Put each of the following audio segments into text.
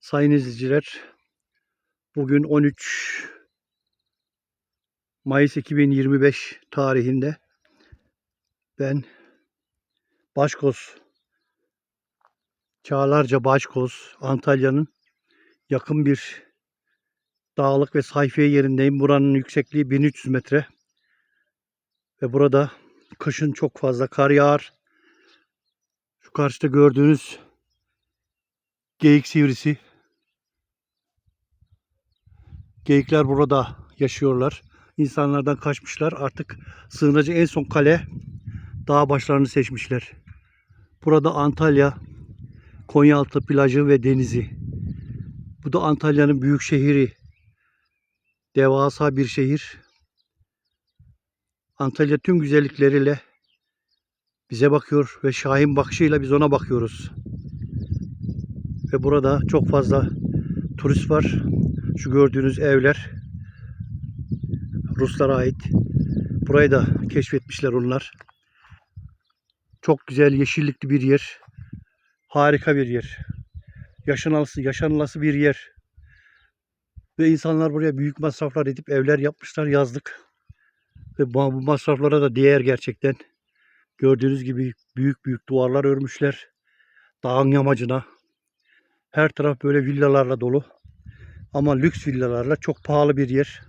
Sayın izleyiciler, bugün 13 Mayıs 2025 tarihinde ben Başkoz, Çağlarca Başkoz, Antalya'nın yakın bir dağlık ve sayfiye yerindeyim. Buranın yüksekliği 1300 metre ve burada kışın çok fazla kar yağar. Şu karşıda gördüğünüz geyik sivrisi Geyikler burada yaşıyorlar. İnsanlardan kaçmışlar. Artık sığınacak en son kale dağ başlarını seçmişler. Burada Antalya, Konyaaltı plajı ve denizi. Bu da Antalya'nın büyük şehri. Devasa bir şehir. Antalya tüm güzellikleriyle bize bakıyor ve Şahin bakışıyla biz ona bakıyoruz. Ve burada çok fazla turist var. Şu gördüğünüz evler Ruslara ait. Burayı da keşfetmişler onlar. Çok güzel yeşillikli bir yer. Harika bir yer. Yaşanılası, yaşanılası bir yer. Ve insanlar buraya büyük masraflar edip evler yapmışlar yazlık. Ve bu masraflara da değer gerçekten. Gördüğünüz gibi büyük büyük duvarlar örmüşler. Dağın yamacına. Her taraf böyle villalarla dolu. Ama lüks villalarla çok pahalı bir yer.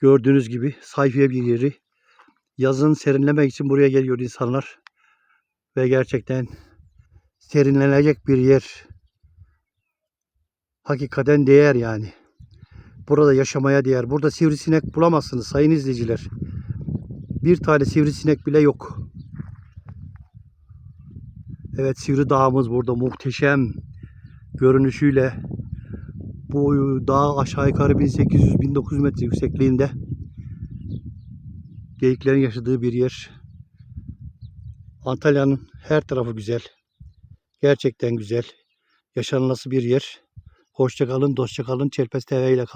Gördüğünüz gibi sayfiye bir yeri. Yazın serinlemek için buraya geliyor insanlar. Ve gerçekten serinlenecek bir yer. Hakikaten değer yani. Burada yaşamaya değer. Burada sivrisinek bulamazsınız sayın izleyiciler. Bir tane sivrisinek bile yok. Evet Sivri Dağımız burada muhteşem görünüşüyle bu dağ aşağı yukarı 1800-1900 metre yüksekliğinde geyiklerin yaşadığı bir yer. Antalya'nın her tarafı güzel. Gerçekten güzel. Yaşanılası bir yer. Hoşça kalın, dostça kalın. Çelpes TV ile kalın.